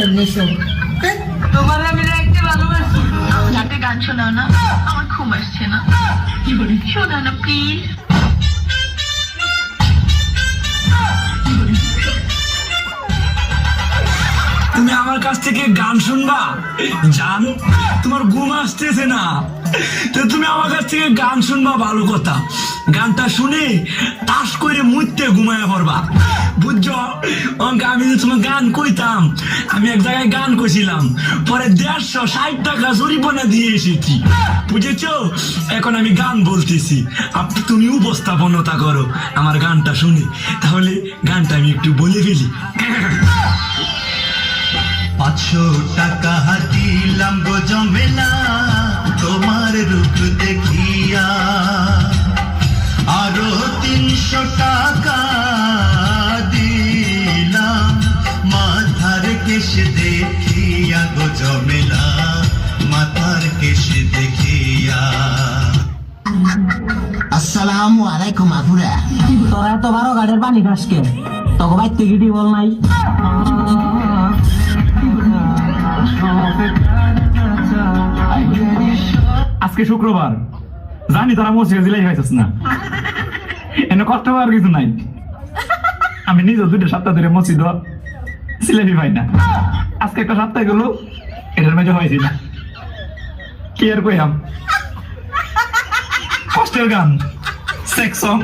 বলেন? তোমার আমি রাখতে ভালোবাসি। রাতে গান শোনাও না আমার ঘুম আসছে না। শোনাও না প্লিজ তুমি আমার কাছ থেকে গান শুনবা? জান তোমার ঘুম আসতেছে না। তো তুমি আমার কাছ থেকে গান শুনবা ভালো কথা। গানটা শুনে তাস করে মুইতে ঘুমায় পড়বা। আমি গান কইতাম, আমি এক জায়গায় গান পরে দেড়শো ষাট টাকা দিয়ে এসেছি। বুঝেছ? এখন আমি গান বলতেছি। আপনি তুমি উপস্থাপনতা করো আমার গানটা শুনে। তাহলে গানটা আমি একটু বলে ফেলি। পাঁচশো টাকা দিলাম গো জমেলা তোমার রূপ দেখিয়া। আরও তিনশো টাকা কেশ দেখিয়া গো জমেলা মাথার কেশ দেখিয়া। আসসালামু আলাইকুম আপুরা তোরা এত বারো গাড়ির পানি খাস কে? তোকে বাইর থেকে বল নাই। আজকে শুক্রবার। জানি তারা মসজিদে দিলাই হয়েছিস না। এনে কষ্ট পাওয়ার কিছু নাই। আমি নিজেও দুইটা সপ্তাহ ধরে মসজিদ। সিলেবি পাই না। আজকে একটা সপ্তাহ গেল, এটার মেজো হয়েছি না। কি আর কইলাম কষ্টের গান সেক্স সং.